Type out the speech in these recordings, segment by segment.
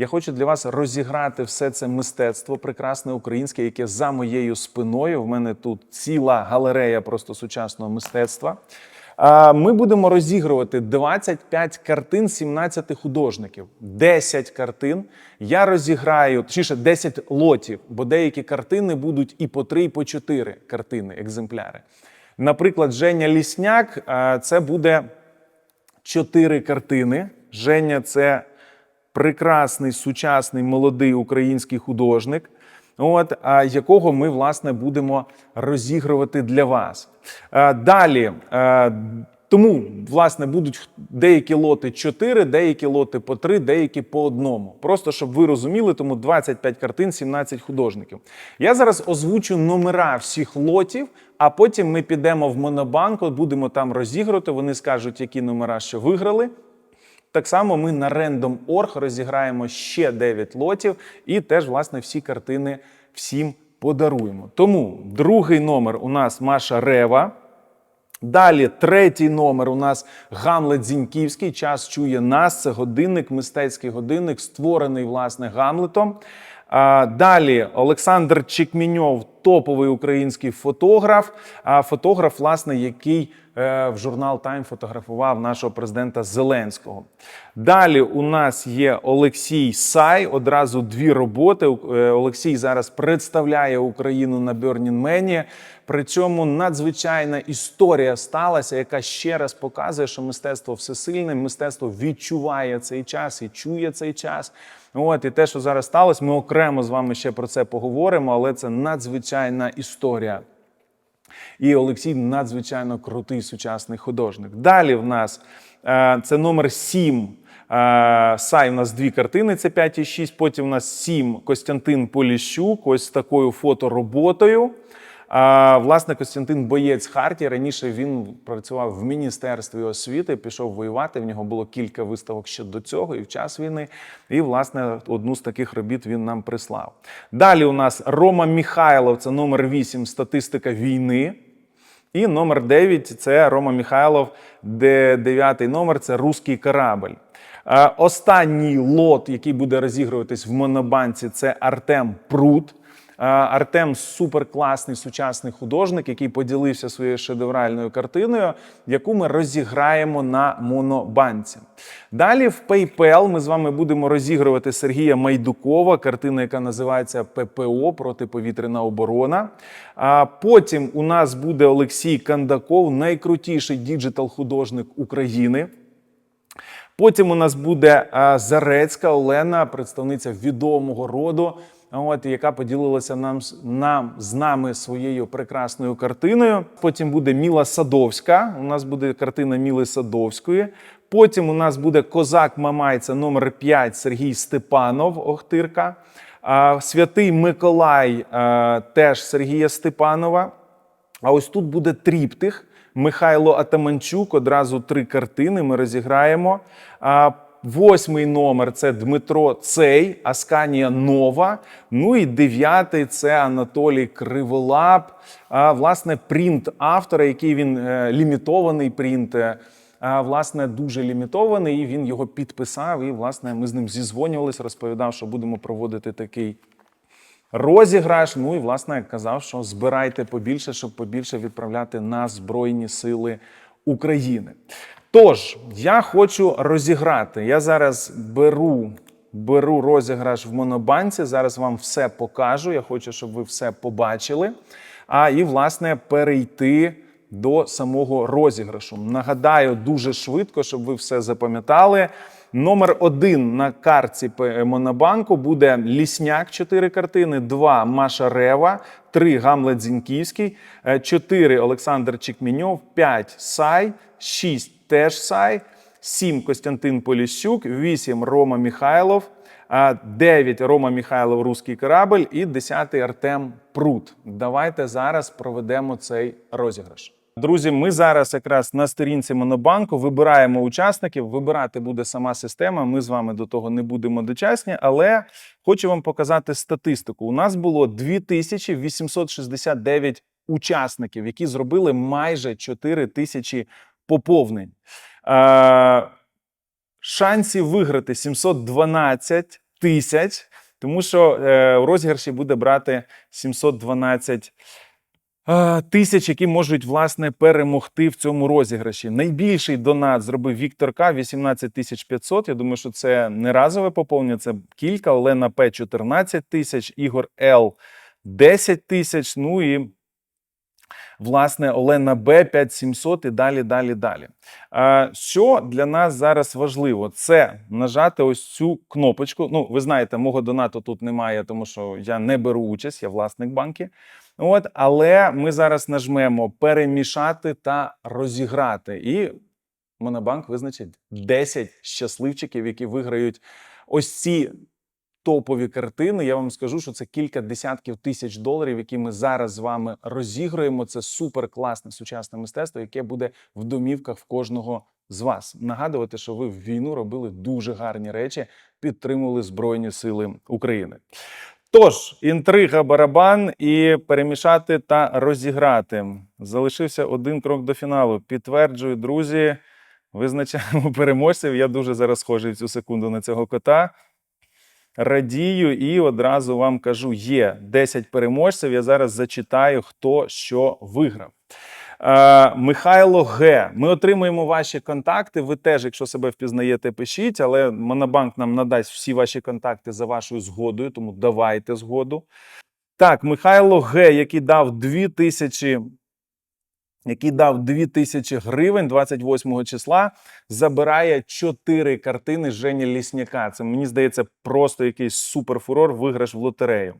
Я хочу для вас розіграти все це мистецтво, прекрасне українське, яке за моєю спиною. В мене тут ціла галерея просто сучасного мистецтва. Ми будемо розігрувати 25 картин 17 художників, 10 картин. Я розіграю, точніше, 10 лотів, бо деякі картини будуть і по 3, і по 4 картини, екземпляри. Наприклад, Женя Лісняк це буде 4 картини. Женя це прекрасний сучасний молодий український художник, от, якого ми власне будемо розігрувати для вас. Е, Далі. е, Тому, власне, будуть деякі лоти 4, деякі лоти по 3, деякі по одному. Просто щоб ви розуміли, тому 25 картин, 17 художників. Я зараз озвучу номера всіх лотів, а потім ми підемо в Монобанк, будемо там розігрувати. Вони скажуть, які номера що виграли. Так само ми на Random.org розіграємо ще 9 лотів і теж, власне, всі картини всім подаруємо. Тому другий номер у нас Маша Рева. Далі третій номер у нас Гамлет Зіньківський. Час чує нас. Це годинник, мистецький годинник, створений власне Гамлетом. А, Далі Олександр Чекміньов, топовий український фотограф. А фотограф, власне, який в журнал Тайм фотографував нашого президента Зеленського. Далі у нас є Олексій Сай. Одразу дві роботи. Е, Олексій зараз представляє Україну на Man. При цьому надзвичайна історія сталася, яка ще раз показує, що мистецтво всесильне, мистецтво відчуває цей час і чує цей час. От і те, що зараз сталося, ми окремо з вами ще про це поговоримо, але це надзвичайна історія. І Олексій надзвичайно крутий сучасний художник. Далі в нас е, це номер 7. Е, Сай, у нас дві картини, це 5 і 6. Потім у нас 7 Костянтин Поліщук, ось з такою фотороботою. А, власне, Костянтин боєць Харті. Раніше він працював в міністерстві освіти, пішов воювати. В нього було кілька виставок ще до цього і в час війни. І, власне, одну з таких робіт він нам прислав. Далі у нас Рома Міхайлов, це номер 8, статистика війни. І номер 9 це Рома Міхайлов, де дев'ятий номер це Руський корабль. Останній лот, який буде розігруватись в Монобанці, це Артем Прут. Артем суперкласний сучасний художник, який поділився своєю шедевральною картиною, яку ми розіграємо на монобанці. Далі в PayPal ми з вами будемо розігрувати Сергія Майдукова, картина, яка називається ППО протиповітряна оборона. А потім у нас буде Олексій Кандаков, найкрутіший діджитал-художник України. Потім у нас буде Зарецька Олена, представниця відомого роду, от, яка поділилася нам, нам з нами своєю прекрасною картиною. Потім буде Міла Садовська. У нас буде картина Міли Садовської. Потім у нас буде Козак Мамай, це номер 5 Сергій Степанов, Охтирка. Святий Миколай а, теж Сергія Степанова. А ось тут буде тріптих. Михайло Атаманчук, одразу три картини ми розіграємо. Восьмий номер це Дмитро Цей, Асканія Нова. Ну і дев'ятий це Анатолій Криволап. А, власне, принт автора, який він е, лімітований принт. е, власне, дуже лімітований, і він його підписав. І, власне, ми з ним зізвонювалися, розповідав, що будемо проводити такий розіграш. Ну і власне казав, що збирайте побільше, щоб побільше відправляти на Збройні Сили України. Тож, я хочу розіграти. Я зараз беру, беру розіграш в монобанці. Зараз вам все покажу. Я хочу, щоб ви все побачили. А і, власне, перейти до самого розіграшу. Нагадаю дуже швидко, щоб ви все запам'ятали. Номер один на картці Монобанку буде Лісняк, 4 картини, 2 Маша Рева, 3 Гамлет Зіньківський, 4 Олександр Чекміньов, 5 Сай, 6 теж Сай, 7 Костянтин Поліщук, 8 Рома Міхайлов, 9 Рома Міхайлов Руський корабль і 10 Артем Прут. Давайте зараз проведемо цей розіграш. Друзі, ми зараз якраз на сторінці Монобанку вибираємо учасників. Вибирати буде сама система. Ми з вами до того не будемо дочасні, але хочу вам показати статистику. У нас було 2869 учасників, які зробили майже 4 тисячі поповнень. Е, шансів виграти 712. тисяч, тому що е, у розіграші буде брати 712 е, тисяч, які можуть власне перемогти в цьому розіграші. Найбільший донат зробив Віктор К 18 тисяч 500. Я думаю, що це не разове поповнення, це кілька. Олена П 14 тисяч, Ігор Л 10 тисяч. Ну і власне Олена Б 5700 і далі, далі, далі. Що для нас зараз важливо? Це нажати ось цю кнопочку. Ну, ви знаєте, мого донату тут немає, тому що я не беру участь, я власник банки. От, але ми зараз нажмемо перемішати та розіграти. І Монобанк визначить 10 щасливчиків, які виграють ось ці топові картини. Я вам скажу, що це кілька десятків тисяч доларів, які ми зараз з вами розігруємо. Це супер класне сучасне мистецтво, яке буде в домівках в кожного з вас. Нагадувати, що ви в війну робили дуже гарні речі, підтримували Збройні Сили України. Тож, інтрига барабан і перемішати та розіграти. Залишився один крок до фіналу. Підтверджую, друзі, визначаємо переможців. Я дуже зараз схожий в цю секунду на цього кота. Радію і одразу вам кажу: є 10 переможців. Я зараз зачитаю, хто що виграв. Михайло Г. Ми отримуємо ваші контакти. Ви теж, якщо себе впізнаєте, пишіть, але Монобанк нам надасть всі ваші контакти за вашою згодою, тому давайте згоду. Так, Михайло Г, який дав 2000 який дав 2000 гривень 28 числа, забирає 4 картини Жені Лісняка. Це мені здається просто якийсь суперфурор, виграш в лотерею.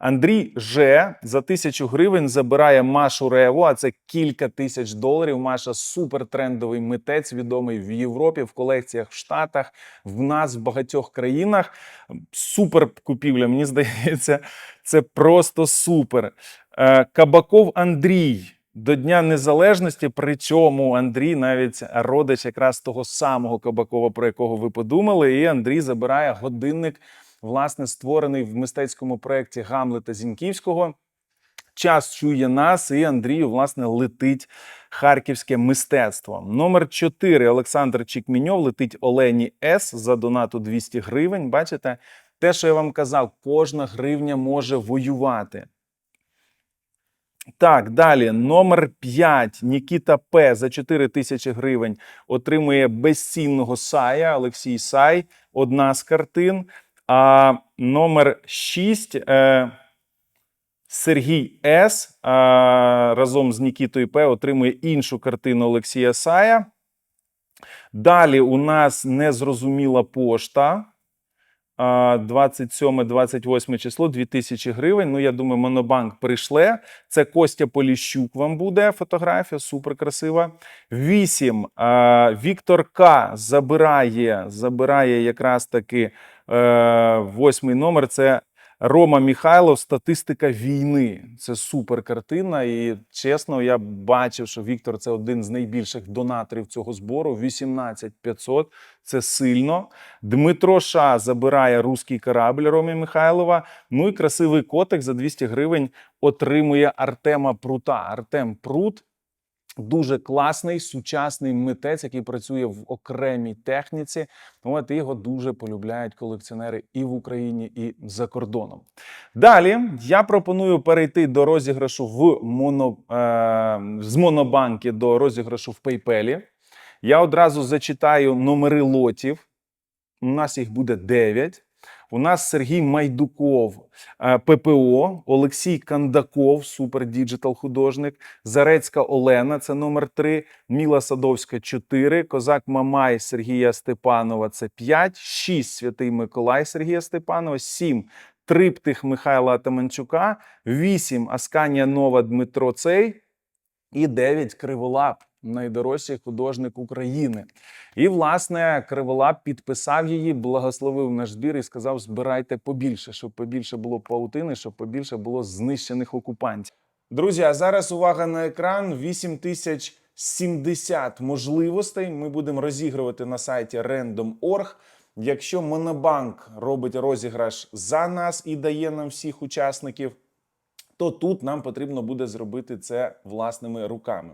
Андрій Ж за тисячу гривень забирає Машу Реву, а це кілька тисяч доларів. Маша супертрендовий митець, відомий в Європі, в колекціях в Штатах, в нас в багатьох країнах. Супер купівля, мені здається, це просто супер. Е, Кабаков Андрій. До Дня Незалежності, причому Андрій навіть родич якраз того самого Кабакова, про якого ви подумали. І Андрій забирає годинник, власне, створений в мистецькому проєкті Гамлета Зіньківського. Час чує нас, і Андрію, власне, летить харківське мистецтво. Номер 4 Олександр Чікміньов летить Олені С за донату 200 гривень. Бачите, те, що я вам казав, кожна гривня може воювати. Так, далі номер 5 Нікіта П за 4 тисячі гривень отримує безцінного сая. Олексій Сай, одна з картин. А номер 6 е, Сергій С а, разом з Нікітою П отримує іншу картину Олексія Сая. Далі у нас незрозуміла пошта. 27-28 число 2000 гривень. Ну, я думаю, Монобанк прийшле. Це Костя Поліщук вам буде фотографія, супер красива. 8. Віктор К. забирає, забирає якраз таки е, восьмий номер. Це Рома Міхайлов, статистика війни. Це супер картина. І чесно, я бачив, що Віктор це один з найбільших донаторів цього збору. 18 500. Це сильно. Дмитро Ша забирає руський корабль Ромі Михайлова. Ну і красивий котик за 200 гривень отримує Артема Прута. Артем Прут. Дуже класний сучасний митець, який працює в окремій техніці. От його дуже полюбляють колекціонери і в Україні, і за кордоном. Далі я пропоную перейти до розіграшу в моно, е, з монобанки до розіграшу в PayPal. Я одразу зачитаю номери лотів. У нас їх буде 9. У нас Сергій Майдуков, е, ППО, Олексій Кандаков, супер діджитал художник, Зарецька Олена, це номер 3, Міла Садовська 4, Козак Мамай Сергія Степанова це 5, 6 Святий Миколай Сергія Степанова, 7 Триптих Михайла Атаманчука, 8 Асканія Нова Дмитро Цей і 9 Криволап найдорожчий художник України. І, власне, Криволап підписав її, благословив наш збір і сказав: збирайте побільше, щоб побільше було паутини, щоб побільше було знищених окупантів. Друзі, а зараз увага на екран: 8070 можливостей. Ми будемо розігрувати на сайті random.org. Якщо Монобанк робить розіграш за нас і дає нам всіх учасників, то тут нам потрібно буде зробити це власними руками.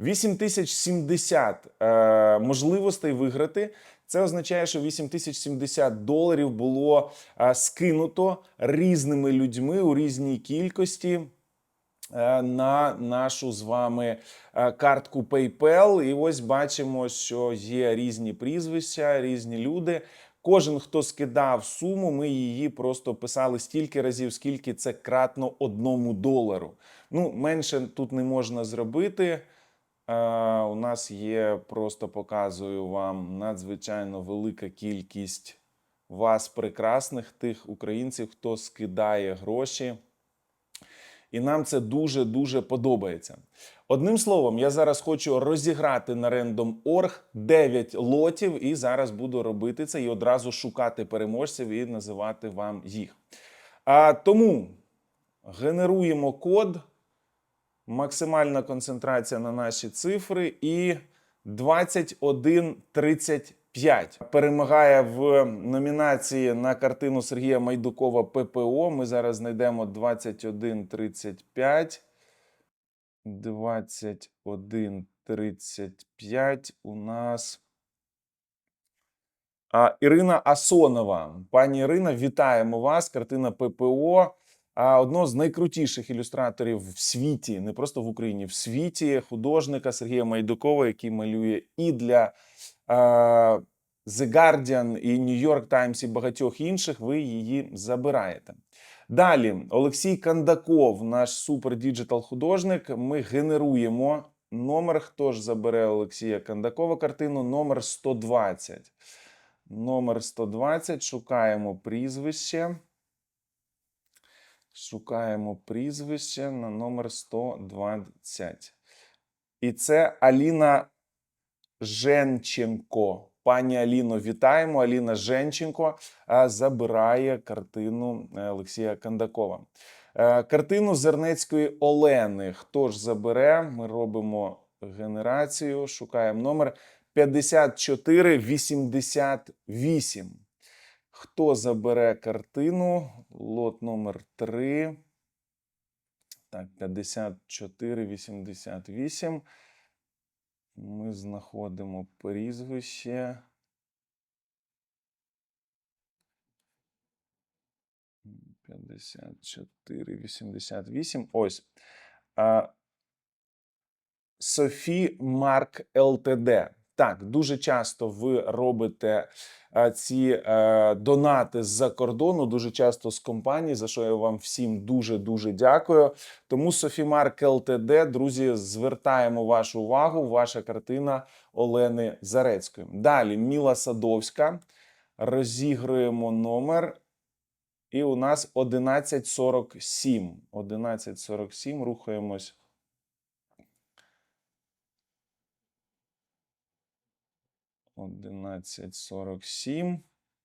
8070 е, можливостей виграти. Це означає, що 8070 доларів було е, скинуто різними людьми у різній кількості е, на нашу з вами е, картку PayPal. І ось бачимо, що є різні прізвища, різні люди. Кожен, хто скидав суму, ми її просто писали стільки разів, скільки це кратно одному долару. Ну, менше тут не можна зробити. Е, у нас є, просто показую вам надзвичайно велика кількість вас, прекрасних тих українців, хто скидає гроші. І нам це дуже дуже подобається. Одним словом, я зараз хочу розіграти на Random.org 9 лотів, і зараз буду робити це і одразу шукати переможців і називати вам їх. А тому генеруємо код, максимальна концентрація на наші цифри і 2135 перемагає в номінації на картину Сергія Майдукова ППО. Ми зараз знайдемо 2135. 2135 у нас. А, Ірина Асонова. Пані Ірина, вітаємо вас. Картина ППО. А одного з найкрутіших ілюстраторів в світі, не просто в Україні, в світі художника Сергія Майдукова, який малює і для The Guardian, і New York Times, і багатьох інших. Ви її забираєте. Далі, Олексій Кандаков, наш супер діджитал художник. Ми генеруємо номер. Хто ж забере Олексія Кандакова картину? Номер 120. Номер 120. Шукаємо прізвище. Шукаємо прізвище на номер 120. І це Аліна Женченко. Пані Аліно, вітаємо. Аліна Женченко забирає картину е, Олексія Кандакова. Е, Картину Зернецької Олени. Хто ж забере? Ми робимо генерацію, шукаємо номер 5488. Хто забере картину? Лот номер 3. Так, 5488. Ми знаходимо прізвище. П'ятдесят чотири, вісімдесят вісім. Ось. Софі Марк ЛТД. Так, дуже часто ви робите а, ці е, донати з-за кордону, дуже часто з компаній, за що я вам всім дуже дуже дякую. Тому Софімарк ЛТД, друзі, звертаємо вашу увагу. Ваша картина Олени Зарецької. Далі Міла Садовська. Розігруємо номер. І у нас 1147. 1147. Рухаємось. Одинадцять сорок сім.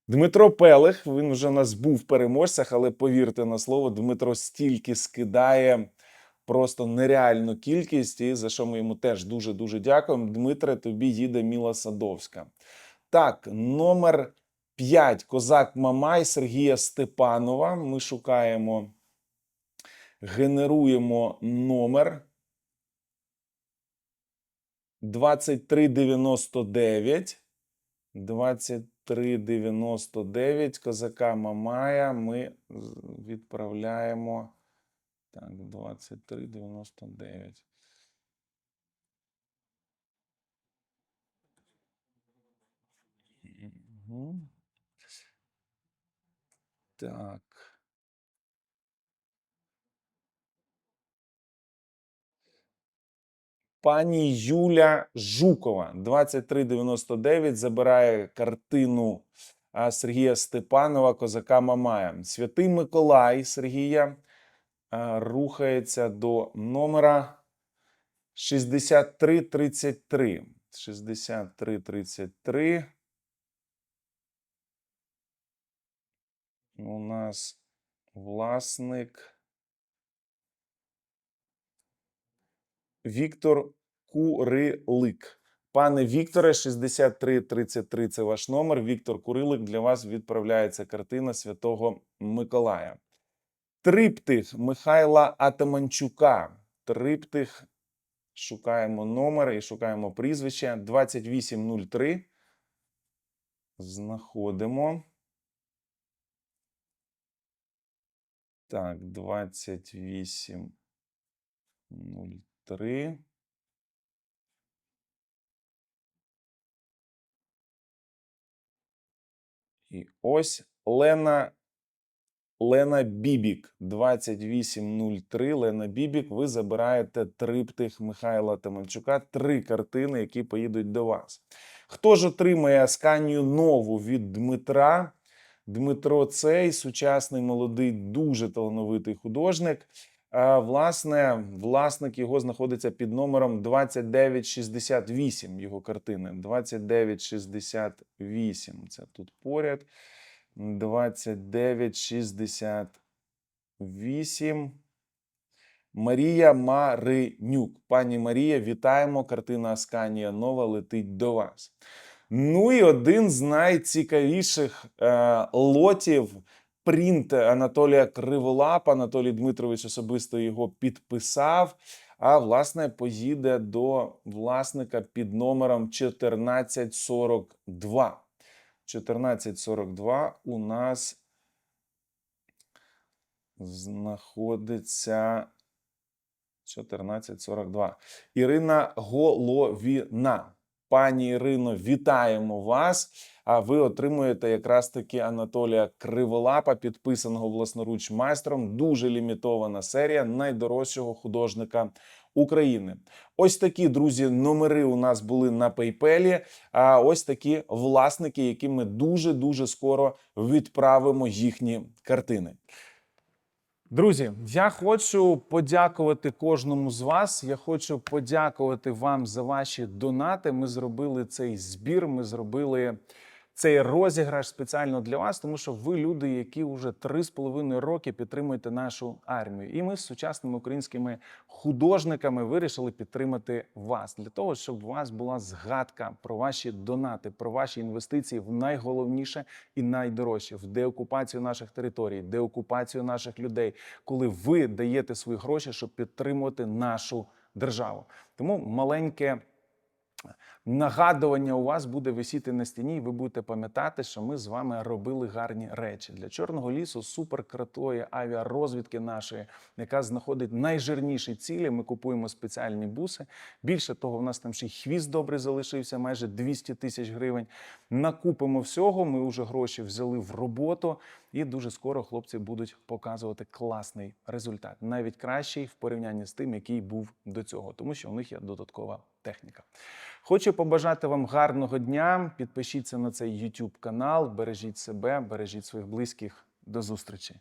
Дмитро Пелех, він вже у нас був в переможцях, але повірте на слово, Дмитро стільки скидає просто нереальну кількість, і за що ми йому теж дуже дуже дякуємо. Дмитре, тобі їде Міла Садовська. Так, номер 5. Козак Мамай Сергія Степанова. Ми шукаємо, генеруємо номер 2399. 2399 козака Мамая ми відправляємо. Так, 2399. Мгм. Так. Пані Юля Жукова, 2399, забирає картину Сергія Степанова, козака Мамая. Святий Миколай Сергія рухається до номера 6333. 6333. У нас власник. Віктор Курилик. Пане Вікторе, 6333 це ваш номер. Віктор Курилик. Для вас відправляється картина Святого Миколая. Триптих Михайла Атаманчука. Триптих Шукаємо номер і шукаємо прізвище 2803. Знаходимо. Так, 2803. І ось Лена Лена Бібік 2803. Лена Бібік. Ви забираєте триптих Михайла Таманчука, три картини, які поїдуть до вас. Хто ж отримає Асканію нову від Дмитра? Дмитро цей сучасний молодий, дуже талановитий художник. А, власне, власник його знаходиться під номером 2968. Його картини 2968. Це тут поряд. 2968. Марія Маринюк. Пані Марія, вітаємо. Картина Асканія Нова летить до вас. Ну і один з найцікавіших е, лотів принт Анатолія Криволапа. Анатолій Дмитрович особисто його підписав. А власне поїде до власника під номером 1442. 1442 у нас знаходиться 1442. Ірина Головіна. Пані Ірино, вітаємо вас. А ви отримуєте якраз таки Анатолія Криволапа, підписаного власноруч майстром. Дуже лімітована серія найдорожчого художника України. Ось такі друзі номери у нас були на PayPal, А ось такі власники, яким ми дуже дуже скоро відправимо їхні картини. Друзі, я хочу подякувати кожному з вас. Я хочу подякувати вам за ваші донати. Ми зробили цей збір. Ми зробили цей розіграш спеціально для вас, тому що ви люди, які вже три з половиною роки підтримуєте нашу армію. І ми з сучасними українськими художниками вирішили підтримати вас для того, щоб у вас була згадка про ваші донати, про ваші інвестиції в найголовніше і найдорожче в деокупацію наших територій, деокупацію наших людей, коли ви даєте свої гроші, щоб підтримувати нашу державу. Тому маленьке нагадування у вас буде висіти на стіні, і ви будете пам'ятати, що ми з вами робили гарні речі для чорного лісу. Суперкратої авіарозвідки нашої, яка знаходить найжирніші цілі. Ми купуємо спеціальні буси. Більше того, в нас там ще й хвіст добрий залишився, майже 200 тисяч гривень. Накупимо всього. Ми вже гроші взяли в роботу, і дуже скоро хлопці будуть показувати класний результат, навіть кращий в порівнянні з тим, який був до цього, тому що у них є додаткова техніка. Хочу побажати вам гарного дня. Підпишіться на цей YouTube канал, бережіть себе, бережіть своїх близьких. До зустрічі.